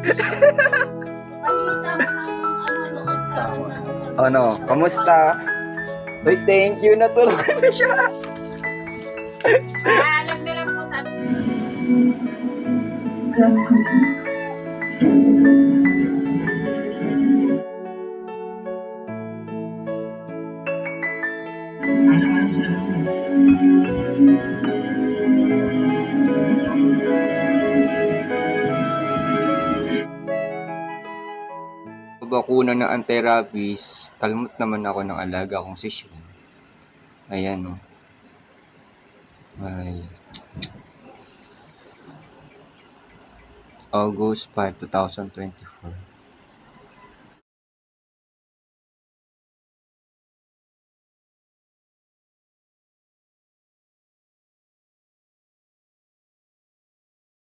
Ano, kamusta? Uy, thank you. Natulungan na siya. Paalam na lang po sa bakuna ng anti-rabies, kalmot naman ako ng alaga kong si Sean. Ayan, oh. Ay. August 5, 2024.